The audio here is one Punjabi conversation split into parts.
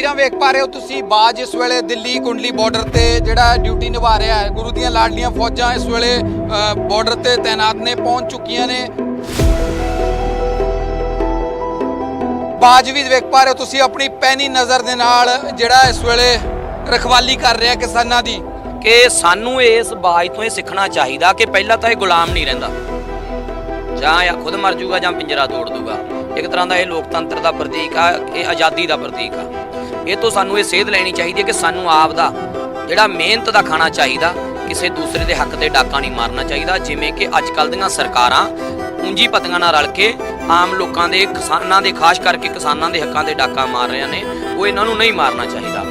ਤਸਵੀਰਾਂ ਵੇਖ ਪਾ ਰਹੇ ਹੋ ਤੁਸੀਂ। ਬਾਜ ਇਸ ਵੇਲੇ ਦਿੱਲੀ ਕੁੰਡਲੀ ਬਾਰਡਰ ਤੇ ਜਿਹੜਾ ਡਿਊਟੀ ਨਿਭਾ ਰਿਹਾ ਹੈ। ਗੁਰੂ ਦੀਆਂ ਲਾਡਲੀਆਂ ਫੌਜਾਂ ਇਸ ਵੇਲੇ ਬਾਰਡਰ ਤੇ ਤਾਇਨਾਤ ਨੇ, ਪਹੁੰਚ ਚੁੱਕੀਆਂ ਨੇ। ਬਾਜ ਵੀ ਵੇਖ ਪਾ ਰਹੇ ਹੋ ਤੁਸੀਂ। ਆਪਣੀ ਪੈਨੀ ਨਜ਼ਰ ਦੇ ਨਾਲ ਜਿਹੜਾ ਇਸ ਵੇਲੇ ਰਖਵਾਲੀ ਕਰ ਰਿਹਾ ਕਿਸਾਨਾਂ ਦੀ। ਕਿ ਸਾਨੂੰ ਇਸ ਬਾਜ ਤੋਂ ਇਹ ਸਿੱਖਣਾ ਚਾਹੀਦਾ ਕਿ ਪਹਿਲਾਂ ਤਾਂ ਇਹ ਗੁਲਾਮ ਨਹੀਂ ਰਹਿੰਦਾ। ਜਾਂ ਇਹ ਖੁਦ ਮਰ ਜਾਊਗਾ ਜਾਂ ਪਿੰਜਰਾ ਤੋੜ ਦੂਗਾ। ਇੱਕ ਤਰ੍ਹਾਂ ਦਾ ਇਹ ਲੋਕਤੰਤਰ ਦਾ ਪ੍ਰਤੀਕ ਆ, ਇਹ ਆਜ਼ਾਦੀ ਦਾ ਪ੍ਰਤੀਕ ਆ। ਇਹ ਤੋਂ ਸਾਨੂੰ ਇਹ ਸੇਧ ਲੈਣੀ ਚਾਹੀਦੀ ਹੈ ਕਿ ਸਾਨੂੰ ਆਪ ਦਾ ਜਿਹੜਾ ਮਿਹਨਤ ਦਾ ਖਾਣਾ ਚਾਹੀਦਾ, ਕਿਸੇ ਦੂਸਰੇ ਦੇ ਹੱਕ ਤੇ ਡਾਕਾ ਨਹੀਂ ਮਾਰਨਾ ਚਾਹੀਦਾ, ਜਿਵੇਂ ਕਿ ਅੱਜ ਕੱਲ੍ਹ ਦੀਆਂ ਸਰਕਾਰਾਂ ਪੂੰਜੀ ਪਤੀਆਂ ਨਾਲ ਰਲ ਕੇ ਆਮ ਲੋਕਾਂ ਦੇ, ਕਿਸਾਨਾਂ ਦੇ, ਖਾਸ ਕਰਕੇ ਕਿਸਾਨਾਂ ਦੇ ਹੱਕਾਂ ਤੇ ਡਾਕਾ ਮਾਰ ਰਹੀਆਂ ਨੇ, ਉਹ ਇਹਨਾਂ ਨੂੰ ਨਹੀਂ ਮਾਰਨਾ ਚਾਹੀਦਾ।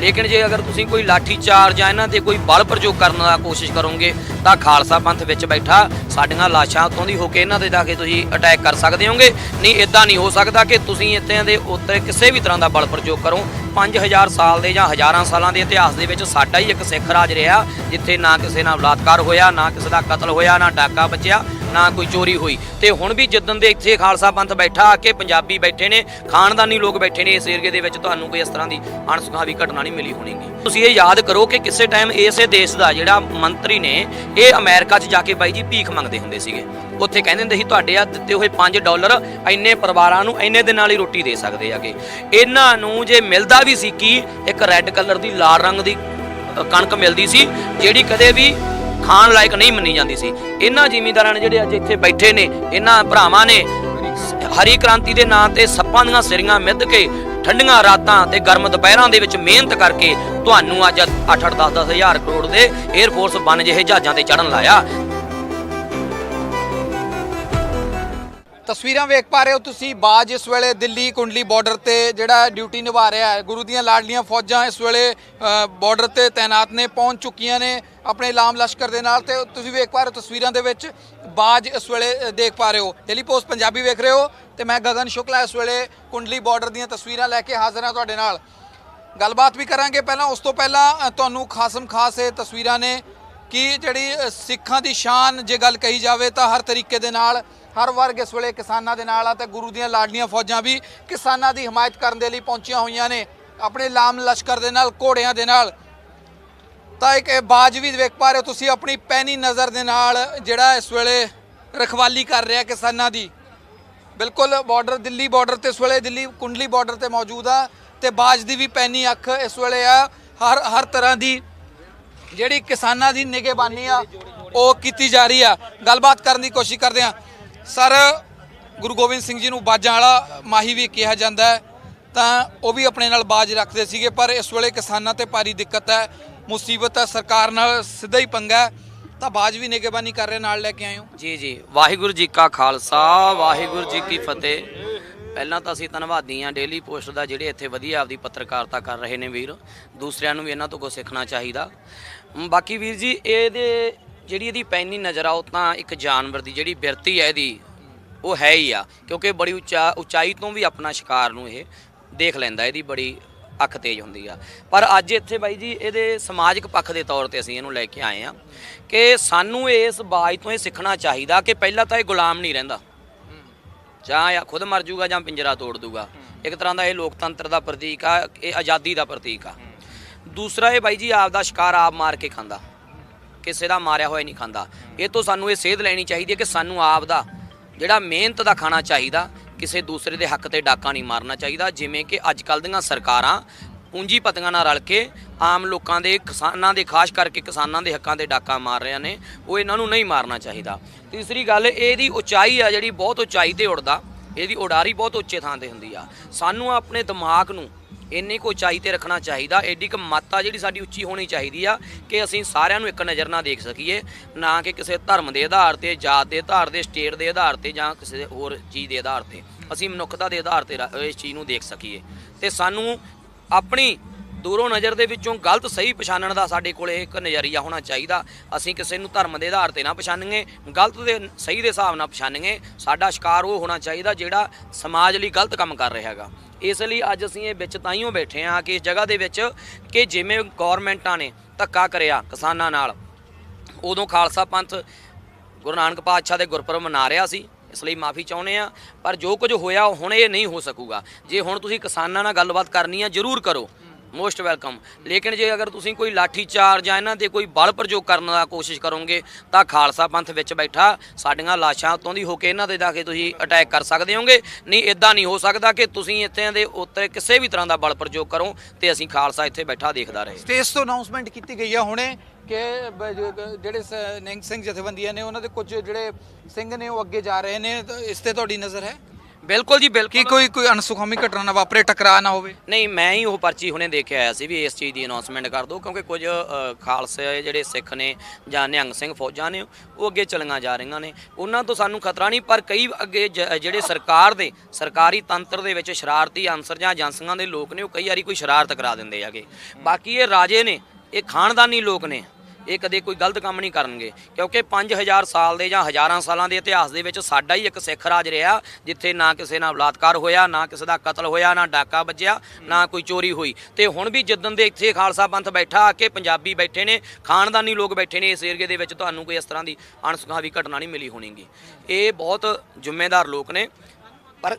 ਲੇਕਿਨ ਜੇ ਅਗਰ ਤੁਸੀਂ ਕੋਈ ਲਾਠੀ ਚਾਰਜ ਜਾਂ ਇਹਨਾਂ ਤੇ ਕੋਈ ਬਲ ਪ੍ਰਯੋਗ ਕਰਨ ਦਾ ਕੋਸ਼ਿਸ਼ ਕਰੋਗੇ, ਤਾਂ ਖਾਲਸਾ ਪੰਥ ਵਿੱਚ ਬੈਠਾ ਸਾਡੀਆਂ ਲਾਸ਼ਾਂ ਉਤੋਂ ਦੀ ਹੋ ਕੇ ਇਹਨਾਂ 'ਤੇ ਜਾ ਕੇ ਤੁਸੀਂ ਅਟੈਕ ਕਰ ਸਕਦੇ ਹੋਗੇ। ਨਹੀਂ ਇਦਾਂ ਨਹੀਂ ਹੋ ਸਕਦਾ ਕਿ ਤੁਸੀਂ ਇੱਥੇ ਦੇ ਉੱਤੇ ਕਿਸੇ ਵੀ ਤਰ੍ਹਾਂ ਦਾ ਬਲ ਪ੍ਰਯੋਗ ਕਰੋ। 5000 ਸਾਲ ਦੇ ਜਾਂ ਹਜ਼ਾਰਾਂ ਸਾਲਾਂ ਦੇ ਇਤਿਹਾਸ ਦੇ ਵਿੱਚ ਸਾਡਾ ਹੀ ਇੱਕ ਸਿੱਖ ਰਾਜ ਰਿਹਾ, ਜਿੱਥੇ ਨਾ ਕਿਸੇ ਨਾਲ ਬਲਾਤਕਾਰ ਹੋਇਆ, ਨਾ ਕਿਸੇ ਦਾ ਕਤਲ ਹੋਇਆ, ਨਾ ਡਾਕਾ ਬਚਿਆ। ਨਾ ਕੋਈ ਚੋਰੀ ਹੋਈ। ਤੇ ਹੁਣ ਵੀ ਜਿੱਦਣ ਦੇ ਇੱਥੇ ਖਾਲਸਾ ਪੰਥ ਬੈਠਾ, ਆ ਕੇ ਪੰਜਾਬੀ ਬੈਠੇ ਨੇ, ਖਾਨਦਾਨੀ ਲੋਕ ਬੈਠੇ ਨੇ ਇਸ ਏਰੀਏ ਦੇ ਵਿੱਚ, ਤੁਹਾਨੂੰ ਕੋਈ ਇਸ ਤਰ੍ਹਾਂ ਦੀ ਅਣਸੁਖਾਵੀ ਘਟਨਾ ਨਹੀਂ ਮਿਲੀ ਹੋਣੀਗੀ ਤੁਸੀਂ ਇਹ ਯਾਦ ਕਰੋ ਕਿ ਕਿਸੇ ਟਾਈਮ ਇਸੇ ਦੇਸ਼ ਦਾ ਜਿਹੜਾ ਮੰਤਰੀ ਨੇ, ਇਹ ਅਮਰੀਕਾ 'ਚ ਜਾ ਕੇ ਬਾਈ ਜੀ ਭੀਖ ਮੰਗਦੇ ਹੁੰਦੇ ਸੀਗੇ। ਉੱਥੇ ਕਹਿੰਦੇ ਹੁੰਦੇ ਸੀ, ਤੁਹਾਡੇ ਆ ਦਿੱਤੇ ਹੋਏ 5 ਡਾਲਰ ਇੰਨੇ ਪਰਿਵਾਰਾਂ ਨੂੰ ਇੰਨੇ ਦਿਨ ਨਾਲ ਹੀ ਰੋਟੀ ਦੇ ਸਕਦੇ ਆਗੇ। ਇਹਨਾਂ ਨੂੰ ਜੇ ਮਿਲਦਾ ਵੀ ਸੀ ਕੀ ਇੱਕ ਰੈੱਡ ਕਲਰ ਦੀ, ਲਾਲ ਰੰਗ ਦੀ ਕਣਕ ਮਿਲਦੀ ਸੀ, ਜਿਹੜੀ ਕਦੇ ਵੀ ਖਾਣ ਲਾਇਕ ਨਹੀਂ ਮੰਨੀ ਜਾਂਦੀ ਸੀ। ਇਹਨਾਂ ਜ਼ਿਮੀਂਦਾਰਾਂ ਨੇ ਜਿਹੜੇ ਅੱਜ ਇੱਥੇ ਬੈਠੇ ਨੇ, ਇਹਨਾਂ ਭਰਾਵਾਂ ਨੇ, ਹਰੀ ਕ੍ਰਾਂਤੀ ਦੇ ਨਾਂ ਤੇ ਸੱਪਾਂ ਦੀਆਂ ਸਿਰੀਆਂ ਮਿੱਧ ਕੇ ਠੰਡੀਆਂ ਰਾਤਾਂ ਤੇ ਗਰਮ ਦੁਪਹਿਰਾਂ ਦੇ ਵਿੱਚ ਮਿਹਨਤ ਕਰਕੇ ਤੁਹਾਨੂੰ ਅੱਜ 8-8 10-10 ਹਜ਼ਾਰ ਕਰੋੜ ਦੇ 에ਅਰ ਫੋਰਸ ਬਨ ਜਿਹੇ ਜਹਾਜ਼ਾਂ ਤੇ ਚੜਨ ਲਾਇਆ। ਤਸਵੀਰਾਂ ਵੇਖ ਪਾ ਰਹੇ ਹੋ ਤੁਸੀਂ ਬਾਜ ਇਸ ਵੇਲੇ ਦਿੱਲੀ ਕੁੰਡਲੀ ਬਾਰਡਰ ਤੇ ਜਿਹੜਾ ਡਿਊਟੀ ਨਿਭਾ ਰਿਹਾ ਹੈ। ਗੁਰੂ ਦੀਆਂ ਲਾਡਲੀਆਂ ਫੌਜਾਂ ਇਸ ਵੇਲੇ ਬਾਰਡਰ ਤੇ ਤਾਇਨਾਤ ਨੇ, ਪਹੁੰਚ ਚੁੱਕੀਆਂ ਨੇ ਆਪਣੇ ਲਾਮ ਲਸ਼ਕਰ ਦੇ ਨਾਲ ਤੇ ਤੁਸੀਂ ਵੇਖ ਪਾ ਰਹੇ ਹੋ ਤਸਵੀਰਾਂ ਦੇ ਵਿੱਚ ਬਾਜ ਇਸ ਵੇਲੇ ਦੇਖ ਪਾ ਰਹੇ ਹੋ। ਡੇਲੀ ਪੋਸਟ ਪੰਜਾਬੀ ਵੇਖ ਰਹੇ ਹੋ ਤੇ ਮੈਂ ਗਗਨ ਸ਼ੁਕਲਾ ਇਸ ਵੇਲੇ ਕੁੰਡਲੀ ਬਾਰਡਰ ਦੀਆਂ ਤਸਵੀਰਾਂ ਲੈ ਕੇ ਹਾਜ਼ਰ ਹਾਂ ਤੁਹਾਡੇ ਨਾਲ। ਗੱਲਬਾਤ ਵੀ ਕਰਾਂਗੇ ਪਹਿਲਾਂ। ਉਸ ਤੋਂ ਪਹਿਲਾਂ ਤੁਹਾਨੂੰ ਖਾਸਮ ਖਾਸ ਇਹ ਤਸਵੀਰਾਂ ਨੇ ਕਿ ਜਿਹੜੀ ਸਿੱਖਾਂ ਦੀ ਸ਼ਾਨ ਜੇ ਗੱਲ ਕਹੀ ਜਾਵੇ ਤਾਂ ਹਰ ਤਰੀਕੇ ਦੇ ਨਾਲ ਹਰ ਵਰਗ ਇਸ ਵੇਲੇ ਕਿਸਾਨਾਂ ਦੇ ਨਾਲ ਆ ਤੇ ਗੁਰੂ ਦੀਆਂ ਲਾਡਲੀਆਂ ਫੌਜਾਂ ਵੀ ਕਿਸਾਨਾਂ ਦੀ ਹਮਾਇਤ ਕਰਨ ਦੇ ਲਈ ਪਹੁੰਚੀਆਂ ਹੋਈਆਂ ਨੇ। ਆਪਣੇ ਲਾਮ ਲਸ਼ਕਰ ਦੇ ਨਾਲ, ਘੋੜਿਆਂ ਦੇ ਨਾਲ। ਤਾਂ ਇੱਕ ਇਹ ਬਾਜ ਵੀ ਵੇਖ ਪਾ ਰਹੇ ਹੋ ਤੁਸੀਂ, ਆਪਣੀ ਪੈਨੀ ਨਜ਼ਰ ਦੇ ਨਾਲ ਜਿਹੜਾ ਇਸ ਵੇਲੇ ਰਖਵਾਲੀ ਕਰ ਰਿਹਾ ਕਿਸਾਨਾਂ ਦੀ। ਬਿਲਕੁਲ ਬਾਰਡਰ ਦਿੱਲੀ ਬਾਰਡਰ ਤੇ ਇਸ ਵੇਲੇ, ਦਿੱਲੀ ਕੁੰਡਲੀ ਬਾਰਡਰ ਤੇ ਮੌਜੂਦ ਆ ਤੇ ਬਾਜ ਦੀ ਵੀ ਪੈਨੀ ਅੱਖ ਇਸ ਵੇਲੇ ਆ। ਹਰ ਹਰ ਤਰ੍ਹਾਂ ਦੀ ਜਿਹੜੀ ਕਿਸਾਨਾਂ ਦੀ ਨਿਗਹਿਬਾਨੀ ਆ, ਉਹ ਕੀਤੀ ਜਾ ਰਹੀ ਆ। ਗੱਲਬਾਤ ਕਰਨ ਦੀ ਕੋਸ਼ਿਸ਼ ਕਰਦੇ ਆ। ਸਰ, ਗੁਰੂ ਗੋਬਿੰਦ ਸਿੰਘ ਜੀ ਨੂੰ ਬਾਜਾਂ ਵਾਲਾ ਮਾਹੀ ਵੀ ਕਿਹਾ ਜਾਂਦਾ ਹੈ। ਤਾਂ ਉਹ ਵੀ ਆਪਣੇ ਨਾਲ ਬਾਜ ਰੱਖਦੇ ਸੀਗੇ, ਪਰ ਇਸ ਵੇਲੇ ਕਿਸਾਨਾਂ ਤੇ ਭਾਰੀ ਦਿੱਕਤ ਹੈ। ਮੁਸੀਬਤ ਹੈ, ਸਰਕਾਰ ਨਾਲ ਸਿੱਧਾ ਹੀ ਪੰਗਾ ਤਾਂ ਬਾਜ ਵੀ ਨਿਗਹਿਬਾਨੀ ਕਰ ਰਹੇ, ਨਾਲ ਲੈ ਕੇ ਆਏ ਹੋ ਜੀ ਜੀ। ਵਾਹਿਗੁਰੂ ਜੀ ਕਾ ਖਾਲਸਾ, ਵਾਹਿਗੁਰੂ ਜੀ ਕੀ ਫਤਿਹ। ਪਹਿਲਾਂ ਤਾਂ ਅਸੀਂ ਧੰਨਵਾਦੀ ਹਾਂ ਡੇਲੀ ਪੋਸਟ ਦਾ ਜਿਹੜੇ ਇੱਥੇ ਵਧੀਆ ਆਪਦੀ ਪੱਤਰਕਾਰਤਾ ਕਰ ਰਹੇ ਨੇ ਵੀਰ। ਦੂਸਰਿਆਂ ਨੂੰ ਵੀ ਇਹਨਾਂ ਤੋਂ ਕੁਝ ਸਿੱਖਣਾ ਚਾਹੀਦਾ। ਬਾਕੀ ਵੀਰ ਜੀ, ਇਹਦੇ ਜਿਹੜੀ ਇਹਦੀ ਪੈਨੀ ਨਜ਼ਰ ਆ, ਉਹ ਤਾਂ ਇੱਕ ਜਾਨਵਰ ਦੀ, ਜਿਹੜੀ ਬਿਰਤੀ ਹੈ ਇਹਦੀ, ਉਹ ਹੈ ਹੀ ਆ। ਕਿਉਂਕਿ ਬੜੀ ਉੱਚਾ, ਉਚਾਈ ਤੋਂ ਵੀ ਆਪਣਾ ਸ਼ਿਕਾਰ ਨੂੰ ਇਹ ਦੇਖ ਲੈਂਦਾ, ਇਹਦੀ ਬੜੀ ਅੱਖ ਤੇਜ਼ ਹੁੰਦੀ ਆ। ਪਰ ਅੱਜ ਇੱਥੇ ਬਾਈ ਜੀ, ਇਹਦੇ ਸਮਾਜਿਕ ਪੱਖ ਦੇ ਤੌਰ ਤੇ ਅਸੀਂ ਇਹਨੂੰ ਲੈ ਕੇ ਆਏ ਆ ਕਿ ਸਾਨੂੰ ਇਸ ਬਾਜ ਤੋਂ ਇਹ ਸਿੱਖਣਾ ਚਾਹੀਦਾ ਕਿ ਪਹਿਲਾਂ ਤਾਂ ਇਹ ਗੁਲਾਮ ਨਹੀਂ ਰਹਿੰਦਾ। ਜਾਂ ਇਹ ਖੁਦ ਮਰ ਜਾਊਗਾ ਜਾਂ ਪਿੰਜਰਾ ਤੋੜ ਦੂਗਾ। ਇੱਕ ਤਰ੍ਹਾਂ ਦਾ ਇਹ ਲੋਕਤੰਤਰ ਦਾ ਪ੍ਰਤੀਕ ਆ, ਇਹ ਆਜ਼ਾਦੀ ਦਾ ਪ੍ਰਤੀਕ ਆ। ਦੂਸਰਾ ਇਹ ਬਾਈ ਜੀ, ਆਪ ਦਾ ਸ਼ਿਕਾਰ ਆਪ ਮਾਰ ਕੇ ਖਾਂਦਾ। ਕਿਸੇ ਦਾ ਮਾਰਿਆ ਹੋਇਆ ਨਹੀਂ ਖਾਂਦਾ। ਇਹ ਤੋਂ ਸਾਨੂੰ ਇਹ ਸੇਧ ਲੈਣੀ ਚਾਹੀਦੀ ਹੈ ਕਿ ਸਾਨੂੰ ਆਪ ਦਾ ਜਿਹੜਾ ਮਿਹਨਤ ਦਾ ਖਾਣਾ ਚਾਹੀਦਾ, ਕਿਸੇ ਦੂਸਰੇ ਦੇ ਹੱਕ ਤੇ ਡਾਕਾ ਨਹੀਂ ਮਾਰਨਾ ਚਾਹੀਦਾ। ਜਿਵੇਂ ਕਿ ਅੱਜ ਕੱਲ੍ਹ ਦੀਆਂ ਸਰਕਾਰਾਂ ਪੂੰਜੀ ਪਤੀਆਂ ਨਾਲ ਰਲ ਕੇ ਆਮ ਲੋਕਾਂ ਦੇ, ਕਿਸਾਨਾਂ ਦੇ, ਖਾਸ ਕਰਕੇ ਕਿਸਾਨਾਂ ਦੇ ਹੱਕਾਂ ਤੇ ਡਾਕਾ ਮਾਰ ਰਹੀਆਂ ਨੇ, ਉਹ ਇਹਨਾਂ ਨੂੰ ਨਹੀਂ ਮਾਰਨਾ ਚਾਹੀਦਾ। ਤੀਸਰੀ ਗੱਲ, ਇਹਦੀ ਉਚਾਈ ਆ ਜਿਹੜੀ ਬਹੁਤ ਉਚਾਈ ਤੇ ਉੜਦਾ, ਇਹਦੀ ਉਡਾਰੀ ਬਹੁਤ ਉੱਚੇ ਥਾਂ ਤੇ ਹੁੰਦੀ ਆ। ਸਾਨੂੰ ਆਪਣੇ ਦਿਮਾਗ ਨੂੰ ਇੰਨੀ ਕੁ ਉਚਾਈ ਤੇ ਰੱਖਣਾ ਚਾਹੀਦਾ ਐਡੀ ਕੁ ਮਾਤਾ ਜਿਹੜੀ ਸਾਡੀ ਉੱਚੀ ਹੋਣੀ ਚਾਹੀਦੀ ਆ ਕਿ ਅਸੀਂ ਸਾਰਿਆਂ ਨੂੰ ਇੱਕ ਨਜ਼ਰ ਨਾਲ ਦੇਖ ਸਕੀਏ, ਨਾ ਕਿ ਕਿਸੇ ਧਰਮ ਦੇ ਆਧਾਰ ਤੇ, ਜਾਤ ਦੇ ਆਧਾਰ ਤੇ, ਸਟੇਟ ਦੇ ਆਧਾਰ ਤੇ ਜਾਂ ਕਿਸੇ ਹੋਰ ਚੀਜ਼ ਦੇ ਆਧਾਰ ਤੇ। ਅਸੀਂ ਮਨੁੱਖਤਾ ਦੇ ਆਧਾਰ ਤੇ ਰ- ਇਸ ਚੀਜ਼ ਨੂੰ ਦੇਖ ਸਕੀਏ। ਤੇ ਸਾਨੂੰ ਆਪਣੀ ਦੂਰੋਂ ਨਜ਼ਰ ਦੇ ਵਿੱਚੋਂ ਗਲਤ ਸਹੀ ਪਛਾਣਨ ਦਾ ਸਾਡੇ ਕੋਲ ਇੱਕ ਨਜ਼ਰੀਆ ਹੋਣਾ ਚਾਹੀਦਾ। ਅਸੀਂ ਕਿਸੇ ਨੂੰ ਧਰਮ ਦੇ ਆਧਾਰ ਤੇ ਨਾ ਪਛਾਣੀਏ, ਗਲਤ ਦੇ, ਸਹੀ ਦੇ ਹਿਸਾਬ ਨਾਲ ਪਛਾਣੀਏ, ਸਾਡਾ ਸ਼ਿਕਾਰ ਉਹ ਹੋਣਾ ਚਾਹੀਦਾ ਜਿਹੜਾ ਸਮਾਜ ਲਈ ਗਲਤ ਕੰਮ ਕਰ ਰਿਹਾ ਹੈਗਾ। ਇਸ ਲਈ ਅੱਜ ਅਸੀਂ ਇਹ ਵਿੱਚ ਤਾਈਓ ਬੈਠੇ ਹਾਂ ਕਿ ਇਸ ਜਗ੍ਹਾ ਦੇ ਵਿੱਚ ਕਿ ਜਿਵੇਂ ਗਵਰਨਮੈਂਟਾਂ ਨੇ ਧੱਕਾ ਕਰਿਆ ਕਿਸਾਨਾਂ ਨਾਲ, ਉਦੋਂ ਖਾਲਸਾ ਪੰਥ ਗੁਰੂ ਨਾਨਕ ਪਾਤਸ਼ਾਹ ਦੇ ਗੁਰਪੁਰਬ ਮਨਾ ਰਿਹਾ ਸੀ, ਇਸ ਲਈ ਮਾਫੀ ਚਾਹੁੰਦੇ ਆ ਪਰ ਜੋ ਕੁਝ ਹੋਇਆ ਹੁਣ ਇਹ ਨਹੀਂ ਹੋ ਸਕੂਗਾ। ਜੇ ਹੁਣ ਤੁਸੀਂ ਕਿਸਾਨਾਂ ਨਾਲ ਗੱਲਬਾਤ ਕਰਨੀ ਆ, ਜ਼ਰੂਰ ਕਰੋ। Most welcome. ਲੇਕਿਨ ਜੇ ਅਗਰ ਤੁਸੀਂ ਕੋਈ ਲਾਠੀ ਚਾਰ ਜਾਂ ਇਹਨਾਂ ਤੇ ਕੋਈ ਬਲ ਪ੍ਰਯੋਗ ਕਰਨ ਦਾ ਕੋਸ਼ਿਸ਼ ਕਰੋਗੇ, ਤਾਂ ਖਾਲਸਾ ਪੰਥ ਵਿੱਚ ਬੈਠਾ ਸਾਡੀਆਂ ਲਾਸ਼ਾਂ ਉਤੋਂ ਦੀ ਹੋ ਕੇ ਇਹਨਾਂ ਦੇ ਜਾ ਕੇ ਤੁਸੀਂ ਅਟੈਕ ਕਰ ਸਕਦੇ ਹੋਗੇ। ਨਹੀਂ ਇਦਾਂ ਨਹੀਂ ਹੋ ਸਕਦਾ ਕਿ ਤੁਸੀਂ ਇੱਥੇ ਦੇ ਉੱਤੇ ਕਿਸੇ ਵੀ ਤਰ੍ਹਾਂ ਦਾ ਬਲ ਪ੍ਰਯੋਗ ਕਰੋ ਤੇ ਅਸੀਂ ਖਾਲਸਾ ਇੱਥੇ ਬੈਠਾ ਦੇਖਦਾ ਰਹੇ। ਸਟੇਜ ਤੋਂ ਅਨਾਉਂਸਮੈਂਟ ਕੀਤੀ ਗਈ ਆ ਹੁਣੇ ਕਿ ਜਿਹੜੇ ਸ- ਨਿਹੰਗ ਸਿੰਘ ਜਥੇਬੰਦੀਆਂ ਨੇ, ਉਹਨਾਂ ਦੇ ਕੁਝ ਜਿਹੜੇ ਸਿੰਘ ਨੇ, ਉਹ ਅੱਗੇ ਜਾ ਰਹੇ ਨੇ। ਇਸ ਤੇ ਤੁਹਾਡੀ ਨਜ਼ਰ ਹੈ? ਬਿਲਕੁਲ ਜੀ ਕਿ ਬਿਲਕੁਲ ਕੋਈ ਕੋਈ ਅਨਸੁਖਾਮੀ ਘਟਨਾ ਨਾ ਵਾਪਰੇ ਟਕਰਾਅ ਨਾ ਹੋਵੇ? ਨਹੀਂ ਮੈਂ ਹੀ ਉਹ ਪਰਚੀ ਹੁਣੇ ਦੇਖ ਕੇ ਆਇਆ ਸੀ ਵੀ ਇਸ ਚੀਜ਼ ਦੀ ਅਨਾਉਂਸਮੈਂਟ ਕਰ ਦਿਓ ਕਿਉਂਕਿ ਕੁਝ ਅ, ਖਾਲਸੇ ਜਿਹੜੇ ਸਿੱਖ ਨੇ ਜਾਂ ਨਿਹੰਗ ਸਿੰਘ ਫੌਜਾਂ ਨੇ ਉਹ ਅੱਗੇ ਚਲੀਆਂ ਜਾ ਰਹੀਆਂ ਨੇ। ਉਹਨਾਂ ਤੋਂ ਸਾਨੂੰ ਖਤਰਾ ਨਹੀਂ ਪਰ ਕਈ ਅੱਗੇ ਜ- ਜਿਹੜੇ ਸਰਕਾਰ ਦੇ ਸਰਕਾਰੀ ਤੰਤਰ ਦੇ ਵਿੱਚ ਸ਼ਰਾਰਤੀ ਅਨਸਰ ਜਾਂ ਏਜੰਸੀਆਂ ਦੇ ਲੋਕ ਨੇ ਉਹ ਕਈ ਵਾਰੀ ਕੋਈ ਸ਼ਰਾਰਤ ਕਰਾ ਦਿੰਦੇ ਹੈਗੇ। ਬਾਕੀ ਇਹ ਰਾਜੇ ਨੇ ਇਹ ਖਾਨਦਾਨੀ ਲੋਕ ਨੇ। ਇਹ ਕਦੇ ਕੋਈ ਗਲਤ ਕੰਮ ਨਹੀਂ ਕਰਨਗੇ। ਕਿਉਂਕਿ 5000 ਸਾਲ ਦੇ ਜਾਂ ਹਜ਼ਾਰਾਂ ਸਾਲਾਂ ਦੇ ਇਤਿਹਾਸ ਦੇ ਵਿੱਚ ਸਾਡਾ ਹੀ ਇੱਕ ਸਿੱਖ ਰਾਜ ਰਿਹਾ, ਜਿੱਥੇ ਨਾ ਕਿਸੇ ਨਾਲ ਬਲਾਤਕਾਰ ਹੋਇਆ, ਨਾ ਕਿਸੇ ਦਾ ਕਤਲ ਹੋਇਆ, ਨਾ ਡਾਕਾ ਵੱਜਿਆ, ਨਾ ਕੋਈ ਚੋਰੀ ਹੋਈ। ਤੇ ਹੁਣ ਵੀ ਜਿੱਦਣ ਦੇ ਇੱਥੇ ਖਾਲਸਾ ਪੰਥ ਬੈਠਾ, ਆ ਕੇ ਪੰਜਾਬੀ ਬੈਠੇ ਨੇ, ਖਾਨਦਾਨੀ ਲੋਕ ਬੈਠੇ ਨੇ ਇਸ ਏਰੀਏ ਦੇ ਵਿੱਚ, ਤੁਹਾਨੂੰ ਕੋਈ ਇਸ ਤਰ੍ਹਾਂ ਦੀ ਅਣਸੁਖਾਵੀ ਘਟਨਾ ਨਹੀਂ ਮਿਲੀ ਹੋਣੀਗੀ। ਇਹ ਬਹੁਤ ਜ਼ਿੰਮੇਦਾਰ ਲੋਕ ਨੇ, ਪਰ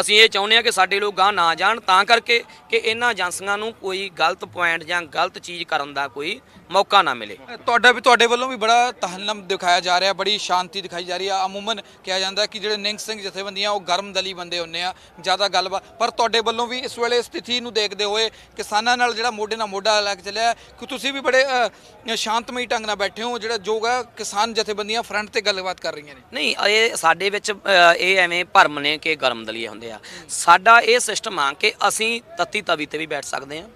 ਅਸੀਂ ਇਹ ਚਾਹੁੰਦੇ ਹਾਂ ਕਿ ਸਾਡੇ ਲੋਕ ਗਾਂ ਨਾ ਜਾਣ ਤਾਂ ਕਰਕੇ ਕਿ ਇਹਨਾਂ ਏਜੰਸੀਆਂ ਨੂੰ ਕੋਈ ਗਲਤ ਪੁਆਇੰਟ ਜਾਂ ਗਲਤ ਚੀਜ਼ ਕਰਨ ਦਾ ਕੋਈ ਮੌਕਾ ਨਾ ਮਿਲੇ। ਤੁਹਾਡਾ ਵੀ ਤੁਹਾਡੇ ਵੱਲੋਂ ਵੀ ਬੜਾ ਤਹਲਮ ਦਿਖਾਇਆ ਜਾ ਰਿਹਾ ਬੜੀ ਸ਼ਾਂਤੀ ਦਿਖਾਈ ਜਾ ਰਹੀ ਆ। ਅਮੂਮਨ ਕਿਹਾ ਜਾਂਦਾ ਕਿ ਜਿਹੜੇ ਨਿੰਗ ਸਿੰਘ ਜਥੇਬੰਦੀਆਂ ਉਹ ਗਰਮ ਦਲੀ ਬੰਦੇ ਹੁੰਦੇ ਆ ਜ਼ਿਆਦਾ ਗੱਲਬਾਤ। ਪਰ ਤੁਹਾਡੇ ਵੱਲੋਂ ਵੀ ਇਸ ਵੇਲੇ ਸਥਿਤੀ ਨੂੰ ਦੇਖਦੇ ਹੋਏ ਕਿਸਾਨਾਂ ਨਾਲ ਜਿਹੜਾ ਮੋਢੇ ਨਾਲ ਮੋਢਾ ਲਾ ਕੇ ਚੱਲਿਆ ਕਿ ਤੁਸੀਂ ਵੀ ਬੜੇ ਸ਼ਾਂਤਮਈ ਢੰਗ ਨਾਲ ਬੈਠੇ ਹੋ ਜਿਹੜਾ ਜੋ ਹੈ ਕਿਸਾਨ ਜਥੇਬੰਦੀਆਂ ਫਰੰਟ ਤੇ ਗੱਲਬਾਤ ਕਰ ਰਹੀਆਂ ਨੇ? ਨਹੀਂ ਇਹ ਸਾਡੇ ਵਿੱਚ ਇਹ ਐਵੇਂ ਭਰਮ ਨੇ ਕਿ ਗਰਮ ਦਲੀਏ ਹੁੰਦੇ ਆ। ਸਾਡਾ ਇਹ ਸਿਸਟਮ ਆ ਕਿ ਅਸੀਂ ਤੱਤੀ ਤਵੀ ਤੇ ਵੀ ਬੈਠ ਸਕਦੇ ਆ।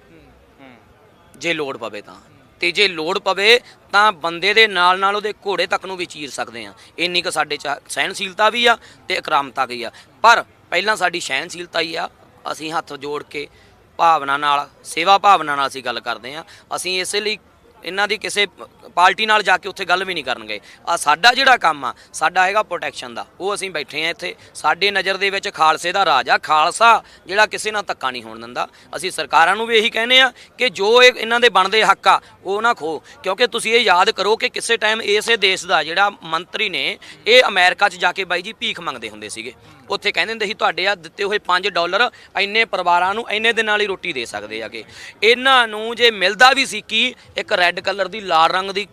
ਜੇ ਲੋੜ ਪਵੇ ਤਾਂ। ਤੇ ਜੇ ਲੋੜ ਪਵੇ ਤਾਂ ਬੰਦੇ ਦੇ ਨਾਲ ਨਾਲ ਉਹਦੇ ਘੋੜੇ ਤੱਕ ਨੂੰ ਵੀ ਚੀਰ ਸਕਦੇ ਆ। ਇੰਨੀ ਕੁ ਸਾਡੇ ਚ ਸਹਿਣਸ਼ੀਲਤਾ ਵੀ ਆ ਤੇ ਇਕਰਾਮਤਾ ਵੀ ਆ। ਪਰ ਪਹਿਲਾਂ ਸਾਡੀ ਸਹਿਣਸ਼ੀਲਤਾ ਹੀ ਆ। ਅਸੀਂ ਹੱਥ ਜੋੜ ਕੇ ਭਾਵਨਾ ਨਾਲ, ਸੇਵਾ ਭਾਵਨਾ ਨਾਲ ਅਸੀਂ ਗੱਲ ਕਰਦੇ ਆ। ਅਸੀਂ ਇਸੇ ਲਈ ਇਹਨਾਂ ਦੀ ਕਿਸੇ ਪਾਰਟੀ ਨਾਲ ਜਾ ਕੇ ਉੱਥੇ ਗੱਲ ਵੀ ਨਹੀਂ ਕਰਨਗੇ। ਆ ਸਾਡਾ ਜਿਹੜਾ ਕੰਮ ਆ, ਸਾਡਾ ਹੈਗਾ ਪ੍ਰੋਟੈਕਸ਼ਨ ਦਾ। ਉਹ ਅਸੀਂ ਬੈਠੇ ਆ ਇੱਥੇ। ਸਾਡੇ ਨਜ਼ਰ ਦੇ ਵਿੱਚ ਖਾਲਸੇ ਦਾ ਰਾਜ ਆ। ਖਾਲਸਾ ਜਿਹੜਾ ਕਿਸੇ ਨਾਲ ਧੱਕਾ ਨਹੀਂ ਹੋਣ ਦਿੰਦਾ। ਅਸੀਂ ਸਰਕਾਰਾਂ ਨੂੰ ਵੀ ਇਹੀ ਕਹਿੰਦੇ ਆ ਕਿ ਜੋ ਇਹ ਇਹਨਾਂ ਦੇ ਬਣਦੇ ਹੱਕ ਆ, ਉਹ ਨਾ ਖੋ ਕਿਉਂਕਿ ਤੁਸੀਂ ਇਹ ਯਾਦ ਕਰੋ ਕਿ ਕਿਸੇ ਟਾਈਮ ਇਸੇ ਦੇਸ਼ ਦਾ ਜਿਹੜਾ ਮੰਤਰੀ ਨੇ, ਇਹ ਅਮਰੀਕਾ 'ਚ ਜਾ ਕੇ ਬਾਈ ਜੀ ਭੀਖ ਮੰਗਦੇ ਹੁੰਦੇ ਸੀਗੇ। ਉੱਥੇ ਕਹਿੰਦੇ ਹੁੰਦੇ ਸੀ ਤੁਹਾਡੇ ਆ ਦਿੱਤੇ ਹੋਏ 5 ਡਾਲਰ ਇੰਨੇ ਪਰਿਵਾਰਾਂ ਨੂੰ ਇੰਨੇ ਦਿਨਾਂ ਲਈ ਰੋਟੀ ਦੇ ਸਕਦੇ ਆਗੇ ਇਹਨਾਂ ਨੂੰ ਜੇ ਮਿਲਦਾ ਵੀ ਸੀ ਕੀ ਇੱਕ ਰੈੱਡ ਕਲਰ ਦੀ ਲਾਲ ਰੰਗ ਦੀ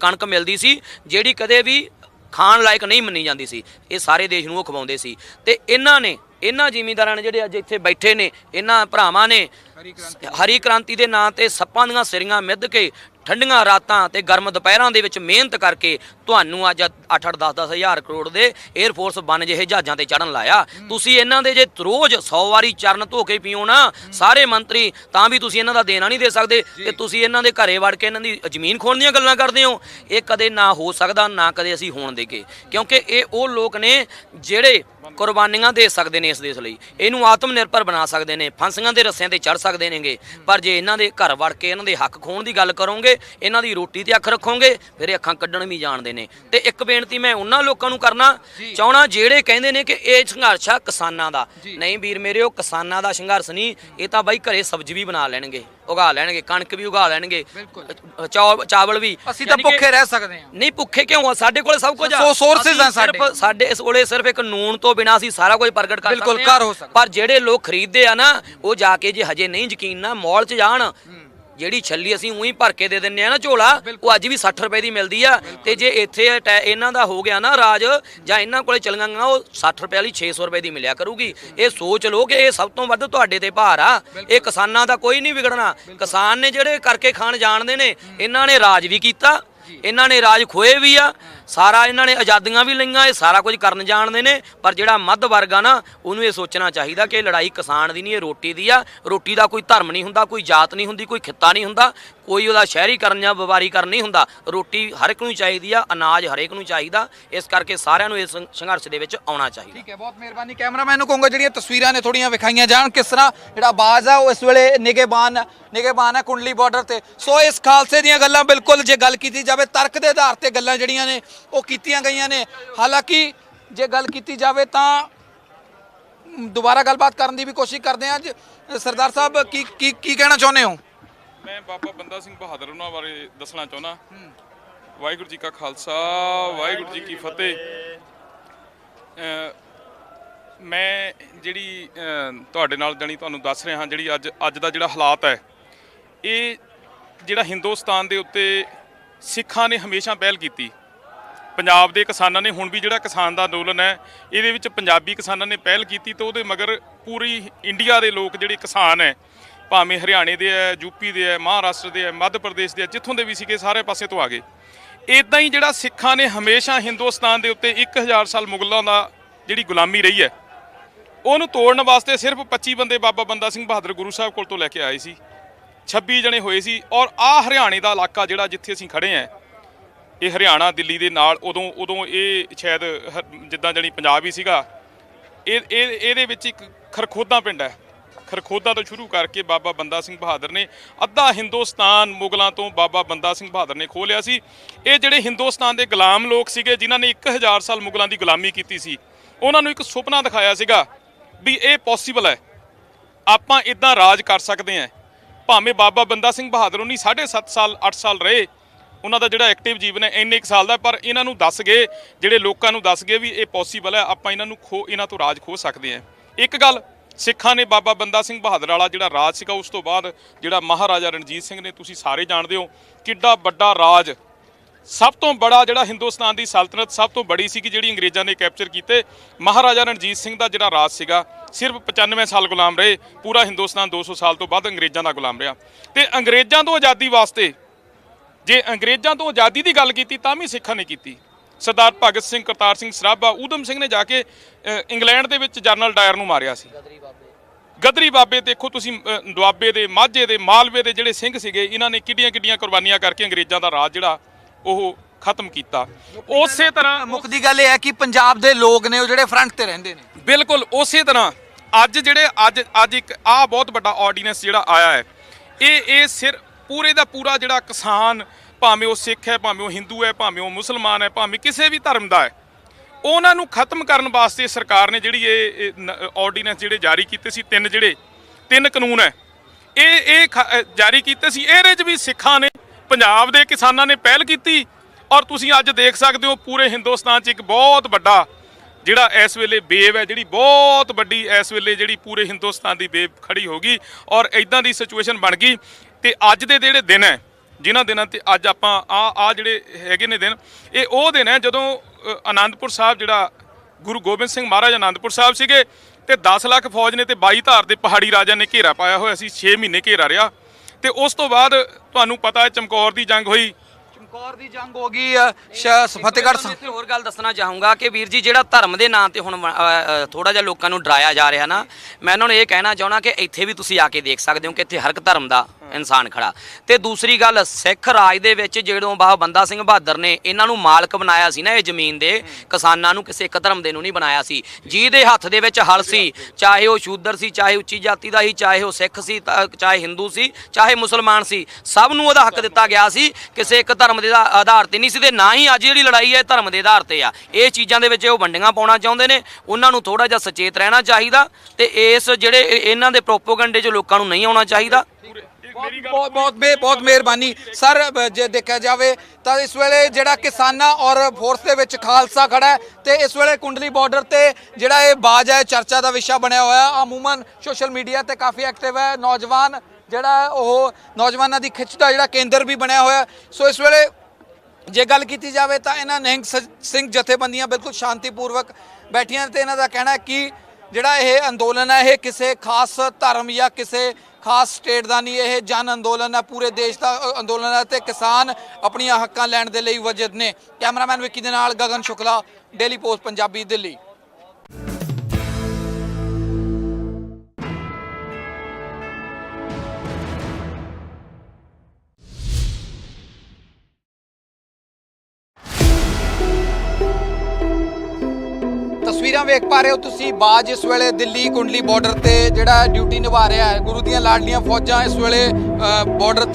ਕਣਕ ਮਿਲਦੀ ਸੀ ਜਿਹੜੀ ਕਦੇ ਵੀ ਖਾਣ ਲਾਇਕ ਨਹੀਂ ਮੰਨੀ ਜਾਂਦੀ ਸੀ ਇਹ ਸਾਰੇ ਦੇਸ਼ ਨੂੰ ਉਹ ਖਵਾਉਂਦੇ ਸੀ। ਤੇ ਇਹਨਾਂ ਨੇ ਇਹਨਾਂ ਜ਼ਿਮੀਂਦਾਰਾਂ ਨੇ ਜਿਹੜੇ ਅੱਜ ਇੱਥੇ ਬੈਠੇ ਨੇ ਇਹਨਾਂ ਭਰਾਵਾਂ ਨੇ ਹਰੀ ਕ੍ਰਾਂਤੀ ਦੇ ਨਾਂ ਤੇ ਸੱਪਾਂ ਦੀਆਂ ਸਿਰੀਆਂ ਮਿੱਧ ਕੇ ਠੰਡੀਆਂ ਰਾਤਾਂ ਤੇ ਗਰਮ ਦੁਪਹਿਰਾਂ ਦੇ ਵਿੱਚ ਮਿਹਨਤ ਕਰਕੇ ਤੁਹਾਨੂੰ ਅੱਜ 8-8 10-10 ਹਜ਼ਾਰ ਕਰੋੜ ਦੇ 에ਅਰ ਫੋਰਸ ਬਨ ਜਿਹੇ ਜਹਾਜ਼ਾਂ ਤੇ ਚੜਨ ਲਾਇਆ। ਤੁਸੀਂ ਇਹਨਾਂ ਦੇ ਜੇ ਰੋਜ਼ 100 ਵਾਰੀ ਚਰਨ ਧੋ ਕੇ ਪੀਓ ਨਾ ਸਾਰੇ ਮੰਤਰੀ ਤਾਂ ਵੀ ਤੁਸੀਂ ਇਹਨਾਂ ਦਾ ਦੇਣਾ ਨਹੀਂ ਦੇ ਸਕਦੇ ਤੇ ਤੁਸੀਂ ਇਹਨਾਂ ਦੇ ਘਰੇ ਵੜ ਕੇ ਇਹਨਾਂ ਦੀ ਜ਼ਮੀਨ ਖੋਣ ਦੀਆਂ ਗੱਲਾਂ ਕਰਦੇ ਹੋ। ਇਹ ਕਦੇ ਨਾ ਹੋ ਸਕਦਾ ਨਾ ਕਦੇ ਅਸੀਂ ਹੋਣ ਦੇਗੇ। ਕਿਉਂਕਿ ਇਹ ਉਹ ਲੋਕ ਨੇ ਜਿਹੜੇ ਕੁਰਬਾਨੀਆਂ ਦੇ ਸਕਦੇ ਨੇ ਇਸ ਦੇਸ਼ ਲਈ। ਇਹਨੂੰ ਆਤਮ ਨਿਰਭਰ ਬਣਾ ਸਕਦੇ ਨੇ ਫਾਂਸੀਆਂ ਦੇ ਰੱਸਿਆਂ ਤੇ ਚੜ ਸਕਦੇ ਨੇਗੇ। ਪਰ ਜੇ ਇਹਨਾਂ ਦੇ ਘਰ ਵੜ ਕੇ ਇਹਨਾਂ ਦੇ ਹੱਕ ਖੋਣ ਦੀ ਗੱਲ ਕਰੋਗੇ ਇਹਨਾਂ ਦੀ ਰੋਟੀ ਤੇ ਅੱਖ ਰੱਖੋਗੇ ਫਿਰ ਇਹ ਅੱਖਾਂ ਕੱਢਣ ਵੀ ਜਾਣਦੇ ਨੇ। ਤੇ ਇੱਕ ਬੇਨਤੀ ਮੈਂ ਉਹਨਾਂ ਲੋਕਾਂ ਨੂੰ ਕਰਨਾ ਚਾਹਣਾ ਜਿਹੜੇ ਕਹਿੰਦੇ ਨੇ ਕਿ ਇਹ ਸੰਘਰਸ਼ ਆ ਕਿਸਾਨਾਂ ਦਾ। ਨਹੀਂ ਵੀਰ ਮੇਰੇ ਉਹ ਕਿਸਾਨਾਂ ਦਾ ਸੰਘਰਸ਼ ਨਹੀਂ ਇਹ ਤਾਂ ਬਾਈ ਘਰੇ ਸਬਜ਼ੀ ਵੀ ਬਣਾ ਲੈਣਗੇ। ਉਗਾ ਲੈਣਗੇ ਕਣਕ ਵੀ ਉਗਾ ਲੈਣਗੇ ਅ- ਚੌ- ਚਾਵਲ ਵੀ ਅਸੀਂ ਤਾਂ ਭੁੱਖੇ ਰਹਿ ਸਕਦੇ ਹਾਂ ਨਹੀਂ ਭੁੱਖੇ ਕਿਉਂ ਆ ਸਾਡੇ ਕੋਲ ਸਭ ਕੁਝ ਆ ਸੋ ਅਸੀਂ ਆ ਸਾਡੇ। ਸਾਡੇ ਇਸ ਕੋਲੇ ਸਿਰਫ ਇੱਕ ਨੂਨ ਤੋਂ ਬਿਨਾ ਅਸੀਂ ਸਾਰਾ ਕੁਝ ਪ੍ਰਗਟ ਕਰ ਸਕਦੇ ਹਾਂ। ਕਰ ਹੋ ਸਕਦਾ। ਪਰ ਜਿਹੜੇ ਲੋਕ ਖਰੀਦਦੇ ਆ ਨਾ ਉਹ ਜਾ ਕੇ ਜੇ ਹਜੇ ਨਹੀਂ ਯਕੀਨ ਨਾ ਮਾਲ 'ਚ ਜਾਣ ਜਿਹੜੀ ਛੱਲੀ ਅਸੀਂ ਉਹੀ ਭਰ ਕੇ ਦੇ ਦਿੰਨੇ ਆ ਨਾ ਝੋਲਾ, ਉਹ ਅੱਜ ਵੀ 60 ਰੁਪਏ ਦੀ ਮਿਲਦੀ ਆ। ਤੇ ਜੇ ਇੱਥੇ ਅਟੈ- ਇਹਨਾਂ ਦਾ ਹੋ ਗਿਆ ਨਾ ਰਾਜ, ਜਾਂ ਇਹਨਾਂ ਕੋਲੇ ਚਲੀਆਂ ਉਹ 60 ਰੁਪਏ ਵਾਲੀ 600 ਰੁਪਏ ਦੀ ਮਿਲਿਆ ਕਰੂਗੀ। ਇਹ ਸੋਚ ਲਓ ਕਿ ਇਹ ਸਭ ਤੋਂ ਵੱਧ ਤੁਹਾਡੇ ਤੇ ਭਾਰ ਆ। ਇਹ ਕਿਸਾਨਾਂ ਦਾ ਕੋਈ ਨਹੀਂ ਵਿਗੜਨਾ। ਕਿਸਾਨ ਨੇ ਜਿਹੜੇ ਕਰਕੇ ਖਾਣ ਜਾਣਦੇ ਨੇ, ਇਹਨਾਂ ਨੇ ਰਾਜ ਵੀ ਕੀਤਾ, ਇਹਨਾਂ ਨੇ ਰਾਜ ਖੋਏ ਵੀ ਆ। ਸਾਰਾ ਇਹਨਾਂ ਨੇ ਆਜ਼ਾਦੀਆਂ ਵੀ ਲਈਆਂ, ਇਹ ਸਾਰਾ ਕੁਝ ਕਰਨ ਜਾਣਦੇ ਨੇ, ਪਰ ਜਿਹੜਾ ਮੱਧ ਵਰਗ ਆ ਨਾ, ਉਹਨੂੰ ਇਹ ਸੋਚਣਾ ਚਾਹੀਦਾ ਕਿ ਇਹ ਲੜਾਈ ਕਿਸਾਨ ਦੀ ਨਹੀਂ, ਇਹ ਰੋਟੀ ਦੀ ਆ। ਰੋਟੀ ਦਾ ਕੋਈ ਧਰਮ ਨਹੀਂ ਹੁੰਦਾ, ਕੋਈ ਜਾਤ ਨਹੀਂ ਹੁੰਦੀ, ਕੋਈ ਖਿੱਤਾ ਨਹੀਂ ਹੁੰਦਾ, ਕੋਈ ਉਹਦਾ ਸ਼ਹਿਰੀਕਰਨ ਜਾਂ ਵਪਾਰੀਕਰਨ ਨਹੀਂ ਹੁੰਦਾ। ਰੋਟੀ ਹਰ ਇੱਕ ਨੂੰ ਚਾਹੀਦੀ ਆ, ਅਨਾਜ ਹਰੇਕ ਨੂੰ ਚਾਹੀਦਾ, ਇਸ ਕਰਕੇ ਸਾਰਿਆਂ ਨੂੰ ਇਸ ਸੰਘਰਸ਼ ਦੇ ਵਿੱਚ ਆਉਣਾ ਚਾਹੀਦਾ। ਠੀਕ ਹੈ, ਬਹੁਤ ਮਿਹਰਬਾਨੀ। ਕੈਮਰਾਮੈਨ ਨੂੰ ਕਹੂੰਗਾ ਜਿਹੜੀਆਂ ਤਸਵੀਰਾਂ ਨੇ ਥੋੜੀਆਂ ਵਿਖਾਈਆਂ ਜਾਣ, ਕਿਸ ਤਰ੍ਹਾਂ ਜਿਹੜਾ ਆਵਾਜ਼ ਆ, ਉਹ ਇਸ ਵੇਲੇ ਨਿਗੇਬਾਨ ਨਿਗੇਬਾਨ ਹੈ ਕੁੰਡਲੀ ਬਾਰਡਰ ਤੇ। ਸੋ ਇਸ ਖਾਲਸੇ ਦੀਆਂ ਗੱਲਾਂ ਬਿਲਕੁਲ ਜੇ ਗੱਲ ਕੀਤੀ ਜਾਵੇ, ਤਰਕ ਦੇ ਆਧਾਰ ਤੇ ਗੱਲਾਂ ਜਿਹੜੀਆਂ ਨੇ ਉਹ ਕੀਤੀਆਂ ਗਈਆਂ ਨੇ। ਹਾਲਾਂਕਿ ਜੇ ਗੱਲ ਕੀਤੀ ਜਾਵੇ ਤਾਂ ਦੁਬਾਰਾ ਗੱਲਬਾਤ ਕਰਨ ਦੀ ਵੀ ਕੋਸ਼ਿਸ਼ ਕਰਦੇ ਹਾਂ। ਅੱਜ ਸਰਦਾਰ ਸਾਹਿਬ ਕੀ ਕੀ ਕੀ ਕਹਿਣਾ ਚਾਹੁੰਦੇ ਹੋ? ਮੈਂ ਬਾਬਾ ਬੰਦਾ ਸਿੰਘ ਬਹਾਦਰ ਉਹਨਾਂ ਬਾਰੇ ਦੱਸਣਾ ਚਾਹੁੰਦਾ। ਵਾਹਿਗੁਰੂ ਜੀ ਕਾ ਖਾਲਸਾ ਵਾਹਿਗੁਰੂ ਜੀ ਕੀ ਫਤਿਹ। ਮੈਂ ਜਿਹੜੀ ਤੁਹਾਡੇ ਨਾਲ ਜਾਣੀ ਤੁਹਾਨੂੰ ਦੱਸ ਰਿਹਾ ਹਾਂ ਜਿਹੜੀ ਅੱਜ ਅੱਜ ਦਾ ਜਿਹੜਾ ਹਾਲਾਤ ਹੈ ਇਹ ਜਿਹੜਾ ਹਿੰਦੁਸਤਾਨ ਦੇ ਉੱਤੇ ਸਿੱਖਾਂ ਨੇ ਹਮੇਸ਼ਾ ਪਹਿਲ ਕੀਤੀ। ਪੰਜਾਬ ਦੇ ਕਿਸਾਨਾਂ ਨੇ ਹੁਣ ਵੀ ਜਿਹੜਾ ਕਿਸਾਨ ਦਾ ਅੰਦੋਲਨ ਹੈ, ਇਹਦੇ ਵਿੱਚ ਪੰਜਾਬੀ ਕਿਸਾਨਾਂ ਨੇ ਪਹਿਲ ਕੀਤੀ ਤੇ ਉਹਦੇ ਮਗਰ ਪੂਰੀ ਇੰਡੀਆ ਦੇ ਲੋਕ ਜਿਹੜੇ ਕਿਸਾਨ ਹੈ, ਭਾਵੇਂ ਹਰਿਆਣੇ ਦੇ ਹੈ ਯੂਪੀ ਦੇ ਹੈ, ਮਹਾਰਾਸ਼ਟਰ ਦੇ ਹੈ, ਮੱਧ ਪ੍ਰਦੇਸ਼ ਦੇ ਹੈ, ਜਿੱਥੋਂ ਦੇ ਵੀ ਸੀਗੇ ਸਾਰੇ ਪਾਸੇ ਤੋਂ ਆ ਗਏ। ਇਦਾਂ ਹੀ ਜਿਹੜਾ ਸਿੱਖਾਂ ਨੇ ਹਮੇਸ਼ਾ ਹਿੰਦੁਸਤਾਨ ਦੇ ਉੱਤੇ 1000 ਸਾਲ ਮੁਗਲਾਂ ਦਾ ਜਿਹੜੀ ਗੁਲਾਮੀ ਰਹੀ ਹੈ, ਉਹਨੂੰ ਤੋੜਨ ਵਾਸਤੇ ਸਿਰਫ 25 ਬੰਦੇ ਬਾਬਾ ਬੰਦਾ ਸਿੰਘ ਬਹਾਦਰ ਗੁਰੂ ਸਾਹਿਬ ਕੋਲ ਤੋਂ ਲੈ ਕੇ ਆਏ ਸੀ 26 ਜਣੇ ਹੋਏ ਸੀ ਔਰ ਆ ਹਰਿਆਣੇ ਦਾ ਇਲਾਕਾ ਜਿਹੜਾ ਜਿੱਥੇ ਅਸੀਂ ਖੜੇ ਆਂ ਇਹ ਹਰਿਆਣਾ, ਦਿੱਲੀ ਦੇ ਨਾਲ ਉਦੋਂ ਉਦੋਂ ਇਹ ਸ਼ਾਇਦ ਹ- ਜਿੱਦਾਂ ਜਣੀ ਪੰਜਾਬ ਹੀ ਸੀਗਾ। ਇਹ ਇਹ, ਇਹਦੇ ਵਿੱਚ ਇੱਕ ਖਰਖੋਦਾ ਪਿੰਡ ਹੈ। ਖਰਖੋਦਾ ਤੋਂ ਸ਼ੁਰੂ ਕਰਕੇ ਬਾਬਾ ਬੰਦਾ ਸਿੰਘ ਬਹਾਦਰ ਨੇ ਅੱਧਾ ਹਿੰਦੁਸਤਾਨ ਮੁਗਲਾਂ ਤੋਂ ਬਾਬਾ ਬੰਦਾ ਸਿੰਘ ਬਹਾਦਰ ਨੇ ਖੋਹ ਲਿਆ ਸੀ। ਇਹ ਜਿਹੜੇ ਹਿੰਦੁਸਤਾਨ ਦੇ ਗੁਲਾਮ ਲੋਕ ਸੀਗੇ, ਜਿਨ੍ਹਾਂ ਨੇ 1000 ਸਾਲ ਮੁਗਲਾਂ ਦੀ ਗੁਲਾਮੀ ਕੀਤੀ ਸੀ, ਉਹਨਾਂ ਨੂੰ ਇੱਕ ਸੁਪਨਾ ਦਿਖਾਇਆ ਸੀਗਾ ਵੀ ਇਹ ਪੋਸੀਬਲ ਹੈ। ਆਪਾਂ ਇਦਾਂ ਰਾਜ ਕਰ ਸਕਦੇ ਹਾਂ। ਭਾਵੇਂ ਬਾਬਾ ਬੰਦਾ ਸਿੰਘ ਬਹਾਦਰ ਉਨੀ 7.5 ਸਾਲ 8 ਸਾਲ ਰਹੇ ਉਹਨਾਂ ਦਾ ਜਿਹੜਾ ਐਕਟਿਵ ਜੀਵਨ ਹੈ ਇੰਨੇ ਕੁ ਸਾਲ ਦਾ ਪਰ ਇਹਨਾਂ ਨੂੰ ਦੱਸ ਗਏ, ਜਿਹੜੇ ਲੋਕਾਂ ਨੂੰ ਦੱਸ ਗਏ ਵੀ ਇਹ ਪੋਸੀਬਲ ਹੈ, ਆਪਾਂ ਇਹਨਾਂ ਨੂੰ ਖੋ, ਇਹਨਾਂ ਤੋਂ ਰਾਜ ਖੋ ਸਕਦੇ ਹਾਂ। ਇੱਕ ਗੱਲ, ਸਿੱਖਾਂ ਨੇ ਬਾਬਾ ਬੰਦਾ ਸਿੰਘ ਬਹਾਦਰ ਵਾਲਾ ਜਿਹੜਾ ਰਾਜ ਸੀਗਾ, ਉਸ ਤੋਂ ਬਾਅਦ ਜਿਹੜਾ ਮਹਾਰਾਜਾ ਰਣਜੀਤ ਸਿੰਘ ਨੇ, ਤੁਸੀਂ ਸਾਰੇ ਜਾਣਦੇ ਹੋ, ਕਿੱਡਾ ਵੱਡਾ ਰਾਜ। ਸਭ ਤੋਂ ਬੜਾ ਜਿਹੜਾ ਹਿੰਦੁਸਤਾਨ ਦੀ ਸਲਤਨਤ, ਸਭ ਤੋਂ ਬੜੀ ਸੀ ਕਿ ਜਿਹੜੀ ਅੰਗਰੇਜ਼ਾਂ ਨੇ ਕੈਪਚਰ ਕੀਤੇ, ਮਹਾਰਾਜਾ ਰਣਜੀਤ ਸਿੰਘ ਦਾ ਜਿਹੜਾ ਰਾਜ ਸੀਗਾ, ਸਿਰਫ 95 ਸਾਲ ਗੁਲਾਮ ਰਹੇ, ਪੂਰਾ ਹਿੰਦੁਸਤਾਨ 200 ਸਾਲ ਤੋਂ ਬਾਅਦ ਅੰਗਰੇਜ਼ਾਂ ਦਾ ਗੁਲਾਮ ਰਿਹਾ। ਤੇ ਅੰਗਰੇਜ਼ਾਂ ਤੋਂ ਆਜ਼ਾਦੀ ਵਾਸਤੇ ਜੇ ਅੰਗਰੇਜ਼ਾਂ ਤੋਂ ਆਜ਼ਾਦੀ ਦੀ ਗੱਲ ਕੀਤੀ ਤਾਂ ਵੀ ਸਿੱਖਾਂ ਨੇ ਕੀਤੀ। ਸਰਦਾਰ ਭਗਤ ਸਿੰਘ ਕਰਤਾਰ ਸਿੰਘ ਸਰਾਭਾ ਊਧਮ ਸਿੰਘ ਨੇ ਜਾ ਕੇ ਇੰਗਲੈਂਡ ਦੇ ਵਿੱਚ ਜਨਰਲ ਡਾਇਰ ਨੂੰ ਮਾਰਿਆ ਸੀ। ਗਦਰੀ ਬਾਬੇ ਦੇਖੋ ਤੁਸੀਂ ਦੁਆਬੇ ਦੇ ਮਾਝੇ ਦੇ ਮਾਲਵੇ ਦੇ ਜਿਹੜੇ ਸਿੰਘ ਸੀਗੇ ਇਹਨਾਂ ਨੇ ਕਿੱਡੀਆਂ ਕਿੱਡੀਆਂ ਕੁਰਬਾਨੀਆਂ ਕਰਕੇ ਅੰਗਰੇਜ਼ਾਂ ਦਾ ਰਾਜ ਜਿਹੜਾ ਉਹ ਖਤਮ ਕੀਤਾ। ਉਸੇ ਤਰ੍ਹਾਂ ਮੁੱਖ ਦੀ ਗੱਲ ਇਹ ਹੈ ਕਿ ਪੰਜਾਬ ਦੇ ਲੋਕ ਨੇ ਉਹ ਜਿਹੜੇ ਫਰੰਟ ਤੇ ਰਹਿੰਦੇ ਨੇ। ਬਿਲਕੁਲ ਉਸੇ ਤਰ੍ਹਾਂ। ਅੱਜ ਜਿਹੜੇ ਅੱਜ ਅੱਜ ਇੱਕ ਆ ਬਹੁਤ ਵੱਡਾ ਆਰਡੀਨੈਂਸ ਜਿਹੜਾ ਆਇਆ ਹੈ। ਇਹ ਇਹ ਸਿਰ ਪੂਰੇ ਦਾ ਪੂਰਾ ਜਿਹੜਾ ਕਿਸਾਨ ਭਾਵੇਂ ਉਹ ਸਿੱਖ ਹੈ, ਭਾਵੇਂ ਉਹ ਹਿੰਦੂ ਹੈ, ਭਾਵੇਂ ਉਹ ਮੁਸਲਮਾਨ ਹੈ, ਭਾਵੇਂ ਕਿਸੇ ਵੀ ਧਰਮ ਦਾ ਹੈ, ਉਹਨਾਂ ਨੂੰ ਖਤਮ ਕਰਨ ਵਾਸਤੇ ਸਰਕਾਰ ਨੇ ਜਿਹੜੀ ਇਹ ਆਰਡੀਨੈਂਸ ਜਿਹੜੇ ਜਾਰੀ ਕੀਤੇ ਸੀ, ਤਿੰਨ ਜਿਹੜੇ, ਤਿੰਨ ਕਾਨੂੰਨ ਹੈ। ਇਹ ਇਹ ਖ- ਜਾਰੀ ਕੀਤੇ ਸੀ। ਇਹਦੇ 'ਚ ਵੀ ਸਿੱਖਾਂ ਨੇ, ਪੰਜਾਬ ਦੇ ਕਿਸਾਨਾਂ ਨੇ ਪਹਿਲ ਕੀਤੀ ਔਰ ਤੁਸੀਂ ਅੱਜ ਦੇਖ ਸਕਦੇ ਹੋ, ਪੂਰੇ ਹਿੰਦੁਸਤਾਨ 'ਚ ਇੱਕ ਬਹੁਤ ਵੱਡਾ ਜਿਹੜਾ ਇਸ ਵੇਲੇ ਵੇਵ ਹੈ, ਜਿਹੜੀ ਬਹੁਤ ਵੱਡੀ ਇਸ ਵੇਲੇ ਜਿਹੜੀ ਪੂਰੇ ਹਿੰਦੁਸਤਾਨ ਦੀ ਵੇਵ ਖੜੀ ਹੋ ਗਈ ਔਰ ਇਦਾਂ ਦੀ ਸਿਚੁਏਸ਼ਨ ਬਣ ਗਈ। ਤੇ ਅੱਜ ਦੇ ਜਿਹੜੇ ਦਿਨ ਹੈ ਜਿਨ੍ਹਾਂ ਦਿਨਾਂ ਤੇ ਅੱਜ ਆਪਾਂ ਆ ਆ ਜਿਹੜੇ ਹੈਗੇ ਨੇ ਦਿਨ ਇਹ ਉਹ ਦਿਨ ਹੈ ਜਦੋਂ ਅ, ਆਨੰਦਪੁਰ ਸਾਹਿਬ ਜਿਹੜਾ ਗੁਰੂ ਗੋਬਿੰਦ ਸਿੰਘ ਮਹਾਰਾਜ ਆਨੰਦਪੁਰ ਸਾਹਿਬ ਸੀਗੇ ਤੇ 10 ਲੱਖ ਫੌਜ ਨੇ ਤੇ 22 ਧਾਰ ਦੇ ਪਹਾੜੀ ਰਾਜਾ ਨੇ ਘੇਰਾ ਪਾਇਆ ਹੋਇਆ ਸੀ 6 ਮਹੀਨੇ ਘੇਰਾ ਰਿਹਾ। ਤੇ ਉਸ ਤੋਂ ਬਾਅਦ ਤੁਹਾਨੂੰ ਪਤਾ ਹੈ ਚਮਕੌਰ ਦੀ ਜੰਗ ਹੋਈ। ਚਮਕੌਰ ਦੀ ਜੰਗ ਹੋ ਗਈ ਫਤਿਹਗੜ੍ਹ ਇੱਥੇ ਹੋਰ ਗੱਲ ਦੱਸਣਾ ਚਾਹੂੰਗਾ ਕਿ ਵੀਰ ਜੀ ਜਿਹੜਾ ਧਰਮ ਦੇ ਨਾਂ ਤੇ ਹੁਣ ਥੋੜਾ ਜਿਹਾ ਲੋਕਾਂ ਨੂੰ ਡਰਾਇਆ ਜਾ ਰਿਹਾ ਨਾ ਮੈਂ ਉਹਨਾਂ ਨੂੰ ਇਹ ਕਹਿਣਾ ਚਾਹਣਾ ਕਿ ਇੱਥੇ ਵੀ ਤੁਸੀਂ ਆ ਕੇ ਦੇਖ ਸਕਦੇ ਹੋ ਕਿ ਇੱਥੇ ਹਰ ਇੱਕ ਧਰਮ ਦਾ ਇਨਸਾਨ ਖੜਾ। ਤੇ ਦੂਸਰੀ ਗੱਲ, ਸਿੱਖ ਰਾਜ ਦੇ ਵਿੱਚ ਜਦੋਂ ਬਾਬਾ ਬੰਦਾ ਸਿੰਘ ਬਹਾਦਰ ਨੇ ਇਹਨਾਂ ਨੂੰ ਮਾਲਕ ਬਣਾਇਆ ਸੀ ਨਾ ਇਹ ਜ਼ਮੀਨ ਦੇ, ਕਿਸਾਨਾਂ ਨੂੰ ਕਿਸੇ ਇੱਕ ਧਰਮ ਦੇ ਨੂੰ ਨਹੀਂ ਬਣਾਇਆ ਸੀ। ਜਿਹਦੇ ਹੱਥ ਦੇ ਵਿੱਚ ਹਲ ਸੀ, ਚਾਹੇ ਉਹ ਸ਼ੂਦਰ ਸੀ, ਚਾਹੇ ਉੱਚੀ ਜਾਤੀ ਦਾ ਸੀ, ਚਾਹੇ ਉਹ ਸਿੱਖ ਸੀ ਚਾਹੇ ਹਿੰਦੂ ਸੀ, ਚਾਹੇ ਮੁਸਲਮਾਨ ਸੀ, ਸਭ ਨੂੰ ਉਹਦਾ ਹੱਕ ਦਿੱਤਾ ਗਿਆ ਸੀ, ਕਿਸੇ ਇੱਕ ਧਰਮ ਦੇ ਆ- ਆਧਾਰ ਤੇ ਨਹੀਂ ਸੀ ਤੇ ਨਾ ਹੀ ਅੱਜ ਜਿਹੜੀ ਲੜਾਈ ਹੈ ਇਹ ਧਰਮ ਦੇ ਆਧਾਰ ਤੇ ਆ। ਇਹ ਚੀਜ਼ਾਂ ਦੇ ਵਿੱਚ ਉਹ ਵੰਡੀਆਂ ਪਾਉਣਾ ਚਾਹੁੰਦੇ ਨੇ, ਉਹਨਾਂ ਨੂੰ ਥੋੜਾ ਜਿਹਾ ਸਚੇਤ ਰਹਿਣਾ ਚਾਹੀਦਾ ਤੇ ਇਸ ਜਿਹੜੇ ਇਹਨਾਂ ਦੇ ਪ੍ਰੋਪੋਗੰਡੇ 'ਚ ਲੋਕਾਂ ਨੂੰ ਨਹੀਂ ਆਉਣਾ ਚਾਹੀਦਾ। ਬਹੁਤ ਬਹੁਤ ਬਹੁਤ ਮਿਹਰਬਾਨੀ। ਸਰ ਜੇ ਦੇਖਿਆ ਜਾਵੇ ਤਾਂ ਇਸ ਵੇਲੇ ਜਿਹੜਾ ਕਿਸਾਨਾਂ ਔਰ ਫੋਰਸ ਦੇ ਵਿੱਚ ਖਾਲਸਾ ਖੜਾ ਹੈ ਤੇ ਇਸ ਵੇਲੇ ਕੁੰਡਲੀ ਬਾਰਡਰ ਤੇ ਜਿਹੜਾ ਇਹ ਬਾਜ ਹੈ ਚਰਚਾ ਦਾ ਵਿਸ਼ਾ ਬਣਿਆ ਹੋਇਆ। ਅਮੂਮਨ ਸੋਸ਼ਲ ਮੀਡੀਆ ਤੇ ਕਾਫੀ ਐਕਟਿਵ ਹੈ। ਨੌਜਵਾਨ ਜਿਹੜਾ ਉਹ ਨੌਜਵਾਨਾਂ ਦੀ ਖਿੱਚ ਦਾ ਜਿਹੜਾ ਕੇਂਦਰ ਵੀ ਬਣਿਆ ਹੋਇਆ। ਸੋ ਇਸ ਵੇਲੇ ਜੇ ਗੱਲ ਕੀਤੀ ਜਾਵੇ ਤਾਂ ਇਹਨਾਂ ਨਿਹੰਗ ਸਿੰਘ ਜਥੇਬੰਦੀਆਂ ਬਿਲਕੁਲ ਸ਼ਾਂਤੀਪੂਰਵਕ ਬੈਠੀਆਂ ਤੇ ਇਹਨਾਂ ਦਾ ਕਹਿਣਾ ਹੈ ਕਿ ਜਿਹੜਾ ਇਹ ਅੰਦੋਲਨ ਹੈ ਇਹ ਕਿਸੇ ਖਾਸ ਧਰਮ ਜਾਂ ਕਿਸੇ ਖਾਸ ਸਟੇਟ ਦਾ ਨਹੀਂ, ਇਹ ਜਨ ਅੰਦੋਲਨ ਹੈ, ਪੂਰੇ ਦੇਸ਼ ਦਾ ਅੰਦੋਲਨ ਹੈ ਤੇ ਕਿਸਾਨ ਆਪਣੀਆਂ ਹੱਕਾਂ ਲੈਣ ਦੇ ਲਈ ਵਜਦ ਨੇ। ਕੈਮਰਾਮੈਨ ਵਿੱਕੀ ਦੇ ਨਾਲ ਗਗਨ ਸ਼ੁਕਲਾ ਡੇਲੀ ਪੋਸਟ ਪੰਜਾਬੀ, ਦਿੱਲੀ। ਵੇਖ ਪਾ ਰਹੇ ਹੋ ਤੁਸੀਂ ਬਾਜ ਇਸ ਵੇਲੇ ਦਿੱਲੀ ਕੁੰਡਲੀ ਬਾਰਡਰ ਤੇ ਜਿਹੜਾ ਡਿਊਟੀ ਨਿਭਾ ਰਿਹਾ ਹੈ। ਗੁਰੂ ਦੀਆਂ ਲਾਡਲੀਆਂ ਫੌਜਾਂ ਇਸ ਵੇਲੇ ਬਾਰਡਰ